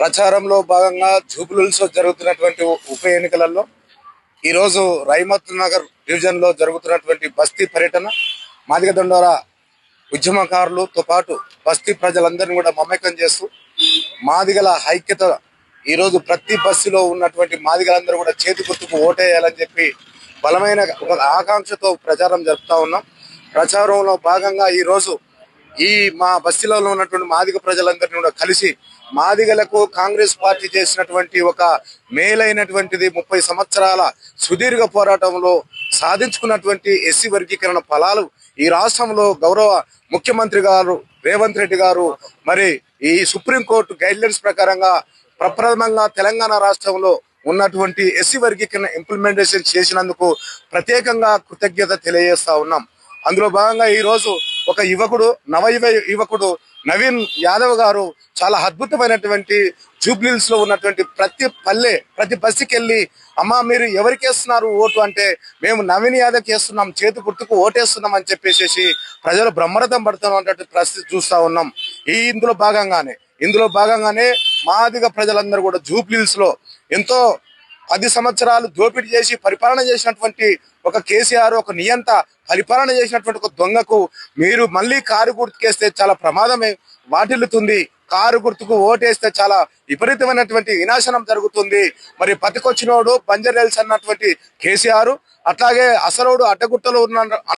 ప్రచారంలో భాగంగా జూబ్లీహిల్స్ జరుగుతున్నటువంటి ఉప ఎన్నికలలో ఈరోజు రైమత్ నగర్ డివిజన్లో జరుగుతున్నటువంటి బస్తీ పర్యటన మాదిక దండోర ఉద్యమకారులతో పాటు బస్తీ ప్రజలందరినీ కూడా మమేకం చేస్తూ మాదిగల ఐక్యత ఈరోజు ప్రతి బస్సులో ఉన్నటువంటి మాదిగలందరూ కూడా చేతి గుర్తుకు ఓటేయాలని చెప్పి బలమైన ఒక ఆకాంక్షతో ప్రచారం జరుపుతా ఉన్నాం. ప్రచారంలో భాగంగా ఈరోజు ఈ మా బస్తీలలో ఉన్నటువంటి మాదిగ ప్రజలందరినీ కూడా కలిసి మాదిగలకు కాంగ్రెస్ పార్టీ చేసినటువంటి ఒక మేలైనటువంటిది ముప్పై సంవత్సరాల సుదీర్ఘ పోరాటంలో సాధించుకున్నటువంటి ఎస్సీ వర్గీకరణ ఫలాలు ఈ రాష్ట్రంలో గౌరవ ముఖ్యమంత్రి గారు రేవంత్ రెడ్డి గారు మరి ఈ సుప్రీంకోర్టు గైడ్లైన్స్ ప్రకారంగా ప్రప్రథమంగా తెలంగాణ రాష్ట్రంలో ఉన్నటువంటి ఎస్సీ వర్గీకరణ ఇంప్లిమెంటేషన్ చేసినందుకు ప్రత్యేకంగా కృతజ్ఞత తెలియజేస్తా ఉన్నాం. అందులో భాగంగా ఈ రోజు ఒక యువకుడు నవయువ యువకుడు నవీన్ యాదవ్ గారు చాలా అద్భుతమైనటువంటి జూబ్లీల్స్లో ఉన్నటువంటి ప్రతి పల్లె ప్రతి బస్సుకి వెళ్ళి అమ్మా మీరు ఎవరికి వేస్తున్నారు ఓటు? అంటే మేము నవీన్ యాదవ్ వేస్తున్నాం చేతి గుర్తుకు ఓటేస్తున్నాం అని చెప్పేసి ప్రజలు బ్రహ్మరథం పడుతున్నటువంటి పరిస్థితి చూస్తా ఉన్నాం. ఈ ఇందులో భాగంగానే ఇందులో భాగంగానే మాదిగ ప్రజలందరూ కూడా జూబ్లీల్స్లో ఎంతో పది సంవత్సరాలు దోపిడీ చేసి పరిపాలన చేసినటువంటి ఒక కేసీఆర్ ఒక నియంత పరిపాలన చేసినటువంటి ఒక దొంగకు మీరు మళ్ళీ కారు గుర్తుకేస్తే చాలా ప్రమాదమే వాటిల్లుతుంది. కారు గుర్తుకు ఓటేస్తే చాలా విపరీతమైనటువంటి వినాశనం జరుగుతుంది. మరి పతికొచ్చినోడు బంజర్ రైల్స్ అన్నటువంటి కేసీఆర్ అట్లాగే అసలోడు అడ్డగుట్టలో ఉన్న